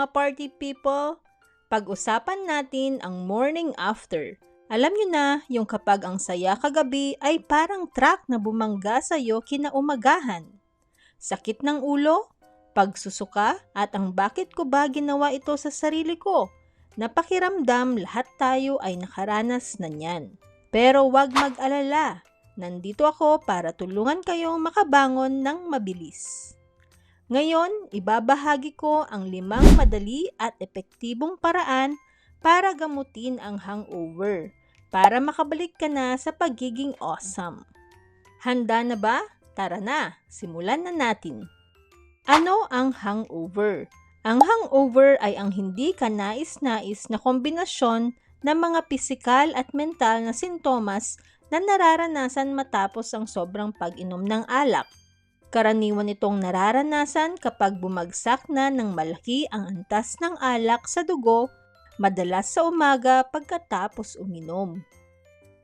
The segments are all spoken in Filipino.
mga party people, pag-usapan natin ang morning after. Alam nyo na, yung kapag ang saya kagabi ay parang truck na bumangga sa'yo kinaumagahan. Sakit ng ulo, pagsusuka, at ang bakit ko ba ginawa ito sa sarili ko. Napakiramdam lahat tayo ay nakaranas na niyan. Pero wag mag-alala, nandito ako para tulungan kayong makabangon ng mabilis. Ngayon, ibabahagi ko ang limang madali at epektibong paraan para gamutin ang hangover, para makabalik ka na sa pagiging awesome. Handa na ba? Tara na, simulan na natin. Ano ang hangover? Ang hangover ay ang hindi ka nais-nais na kombinasyon ng mga pisikal at mental na sintomas na nararanasan matapos ang sobrang pag-inom ng alak. Karaniwan itong nararanasan kapag bumagsak na ng malaki ang antas ng alak sa dugo, madalas sa umaga pagkatapos uminom.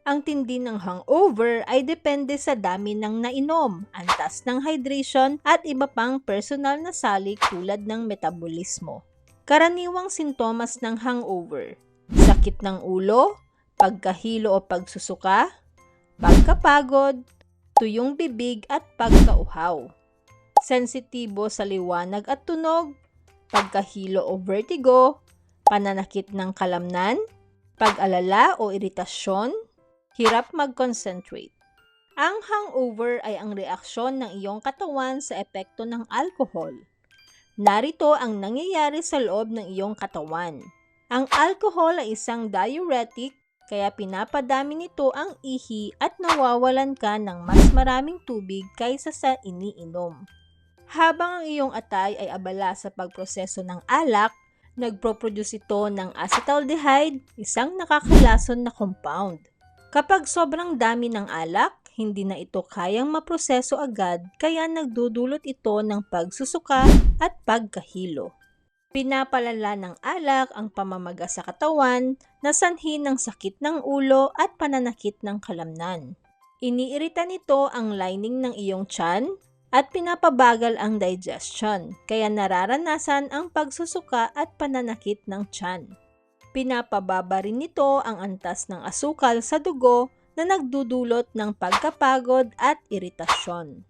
Ang tindi ng hangover ay depende sa dami ng nainom, antas ng hydration at iba pang personal na salik tulad ng metabolismo. Karaniwang sintomas ng hangover, sakit ng ulo, pagkahilo o pagsusuka, pagkapagod, tuyong bibig at pagkauhaw. Sensitibo sa liwanag at tunog, pagkahilo o vertigo, pananakit ng kalamnan, pag-alala o iritasyon, hirap mag-concentrate. Ang hangover ay ang reaksyon ng iyong katawan sa epekto ng alcohol. Narito ang nangyayari sa loob ng iyong katawan. Ang alcohol ay isang diuretic kaya pinapadami nito ang ihi at nawawalan ka ng mas maraming tubig kaysa sa iniinom. Habang ang iyong atay ay abala sa pagproseso ng alak, nagproproduce ito ng acetaldehyde, isang nakakalason na compound. Kapag sobrang dami ng alak, hindi na ito kayang maproseso agad kaya nagdudulot ito ng pagsusuka at pagkahilo. Pinapalala ng alak ang pamamaga sa katawan na sanhi ng sakit ng ulo at pananakit ng kalamnan. Iniirita nito ang lining ng iyong tiyan at pinapabagal ang digestion, kaya nararanasan ang pagsusuka at pananakit ng tiyan. Pinapababa rin nito ang antas ng asukal sa dugo na nagdudulot ng pagkapagod at iritasyon.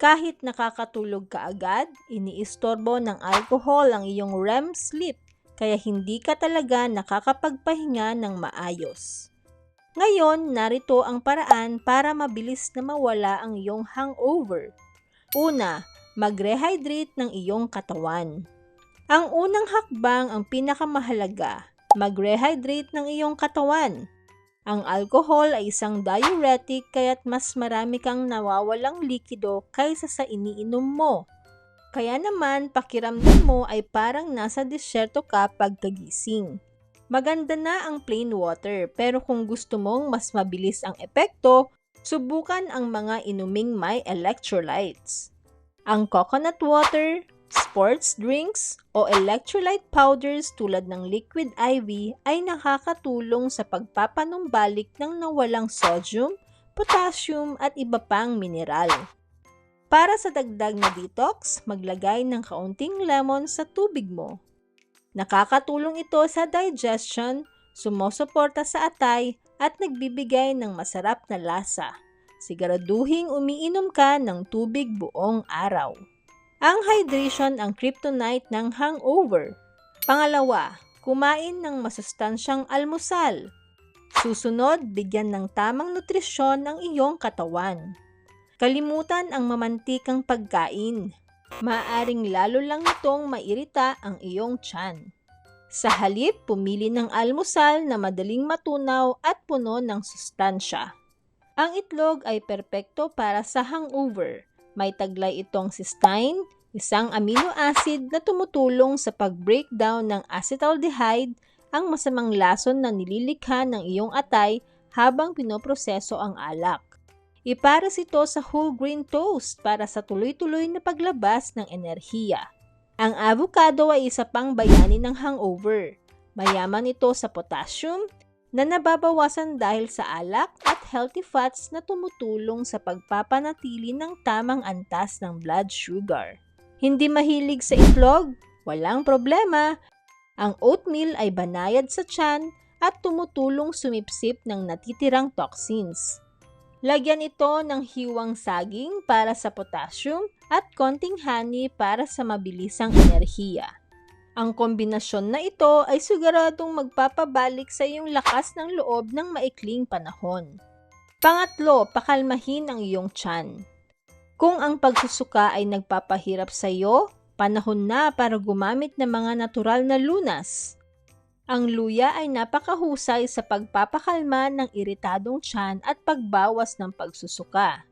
Kahit nakakatulog ka agad, iniistorbo ng alcohol ang iyong REM sleep kaya hindi ka talaga nakakapagpahinga ng maayos. Ngayon, narito ang paraan para mabilis na mawala ang iyong hangover. Una, mag-rehydrate ng iyong katawan. Ang unang hakbang ang pinakamahalaga, mag-rehydrate ng iyong katawan. Ang alcohol ay isang diuretic kaya't mas marami kang nawawalang likido kaysa sa iniinom mo. Kaya naman pakiramdam mo ay parang nasa disyerto ka pagkagising. Maganda na ang plain water pero kung gusto mong mas mabilis ang epekto, subukan ang mga inuming may electrolytes. Ang coconut water, sports drinks o electrolyte powders tulad ng liquid IV ay nakakatulong sa pagpapanumbalik ng nawalang sodium, potassium at iba pang mineral. Para sa dagdag na detox, maglagay ng kaunting lemon sa tubig mo. Nakakatulong ito sa digestion, sumusuporta sa atay at nagbibigay ng masarap na lasa. Siguraduhing umiinom ka ng tubig buong araw. Ang hydration ang kryptonite ng hangover. Pangalawa, kumain ng masustansyang almusal. Susunod, bigyan ng tamang nutrisyon ang iyong katawan. Kalimutan ang mamantikang pagkain. Maaring lalo lang itong mairita ang iyong tiyan. Sa halip, pumili ng almusal na madaling matunaw at puno ng sustansya. Ang itlog ay perpekto para sa hangover may taglay itong cystine, isang amino acid na tumutulong sa pag-breakdown ng acetaldehyde, ang masamang lason na nililikha ng iyong atay habang pinoproseso ang alak. Iparas ito sa whole grain toast para sa tuloy-tuloy na paglabas ng enerhiya. Ang avocado ay isa pang bayani ng hangover. Mayaman ito sa potassium, na nababawasan dahil sa alak at healthy fats na tumutulong sa pagpapanatili ng tamang antas ng blood sugar. Hindi mahilig sa itlog? Walang problema. Ang oatmeal ay banayad sa tiyan at tumutulong sumipsip ng natitirang toxins. Lagyan ito ng hiwang saging para sa potassium at konting honey para sa mabilisang enerhiya. Ang kombinasyon na ito ay siguradong magpapabalik sa iyong lakas ng loob ng maikling panahon. Pangatlo, pakalmahin ang iyong tiyan. Kung ang pagsusuka ay nagpapahirap sa iyo, panahon na para gumamit ng mga natural na lunas. Ang luya ay napakahusay sa pagpapakalma ng iritadong tiyan at pagbawas ng pagsusuka.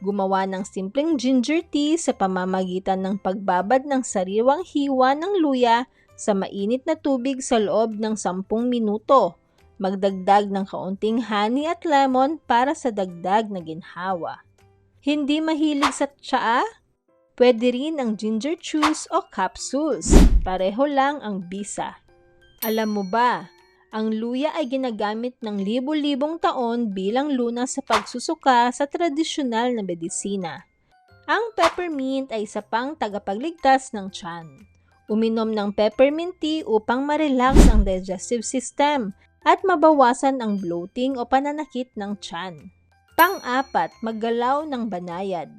Gumawa ng simpleng ginger tea sa pamamagitan ng pagbabad ng sariwang hiwa ng luya sa mainit na tubig sa loob ng 10 minuto. Magdagdag ng kaunting honey at lemon para sa dagdag na ginhawa. Hindi mahilig sa tsaa? Pwede rin ang ginger juice o capsules. Pareho lang ang bisa. Alam mo ba, ang luya ay ginagamit ng libo-libong taon bilang lunas sa pagsusuka sa tradisyonal na medisina. Ang peppermint ay isa pang tagapagligtas ng tiyan. Uminom ng peppermint tea upang ma-relax ang digestive system at mabawasan ang bloating o pananakit ng tiyan. Pang-apat, maggalaw ng banayad.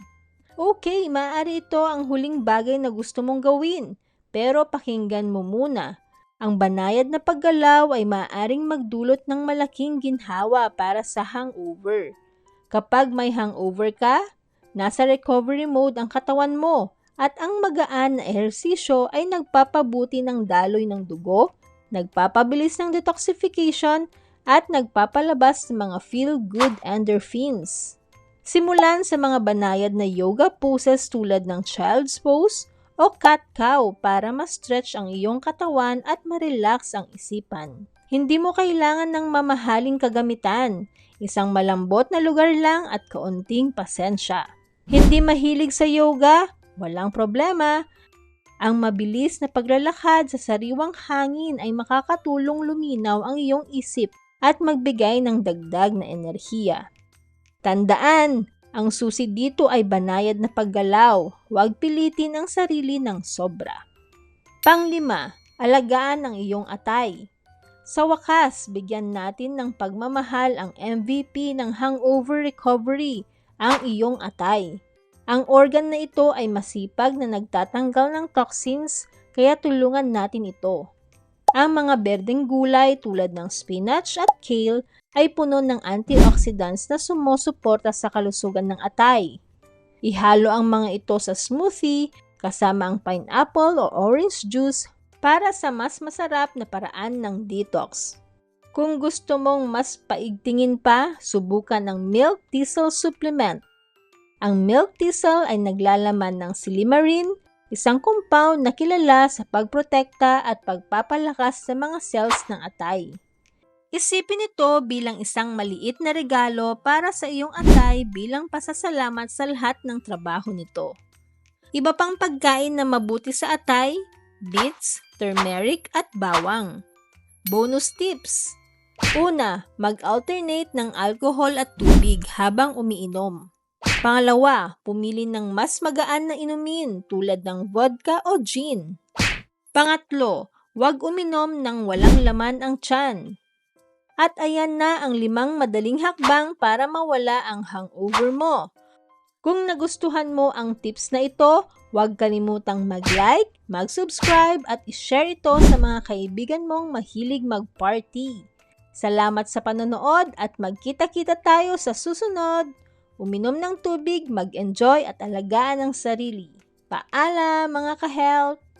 Okay, maaari ito ang huling bagay na gusto mong gawin, pero pakinggan mo muna. Ang banayad na paggalaw ay maaaring magdulot ng malaking ginhawa para sa hangover. Kapag may hangover ka, nasa recovery mode ang katawan mo at ang magaan na ehersisyo ay nagpapabuti ng daloy ng dugo, nagpapabilis ng detoxification at nagpapalabas ng mga feel-good endorphins. Simulan sa mga banayad na yoga poses tulad ng child's pose o cat-cow para ma-stretch ang iyong katawan at ma-relax ang isipan. Hindi mo kailangan ng mamahaling kagamitan, isang malambot na lugar lang at kaunting pasensya. Hindi mahilig sa yoga? Walang problema. Ang mabilis na paglalakad sa sariwang hangin ay makakatulong luminaw ang iyong isip at magbigay ng dagdag na enerhiya. Tandaan, ang susi dito ay banayad na paggalaw, huwag pilitin ang sarili ng sobra. Panglima, alagaan ang iyong atay. Sa wakas, bigyan natin ng pagmamahal ang MVP ng hangover recovery, ang iyong atay. Ang organ na ito ay masipag na nagtatanggal ng toxins, kaya tulungan natin ito. Ang mga berdeng gulay tulad ng spinach at kale ay puno ng antioxidants na sumusuporta sa kalusugan ng atay. Ihalo ang mga ito sa smoothie kasama ang pineapple o orange juice para sa mas masarap na paraan ng detox. Kung gusto mong mas paigtingin pa, subukan ang milk thistle supplement. Ang milk thistle ay naglalaman ng silimarin, isang compound na kilala sa pagprotekta at pagpapalakas sa mga cells ng atay. Isipin ito bilang isang maliit na regalo para sa iyong atay bilang pasasalamat sa lahat ng trabaho nito. Iba pang pagkain na mabuti sa atay, beets, turmeric at bawang. Bonus tips! Una, mag-alternate ng alcohol at tubig habang umiinom. Pangalawa, pumili ng mas magaan na inumin tulad ng vodka o gin. Pangatlo, huwag uminom ng walang laman ang tiyan. At ayan na ang limang madaling hakbang para mawala ang hangover mo. Kung nagustuhan mo ang tips na ito, huwag kalimutang mag-like, mag-subscribe at i-share ito sa mga kaibigan mong mahilig mag-party. Salamat sa panonood at magkita-kita tayo sa susunod uminom ng tubig, mag-enjoy at alagaan ang sarili. Paalam mga ka-health!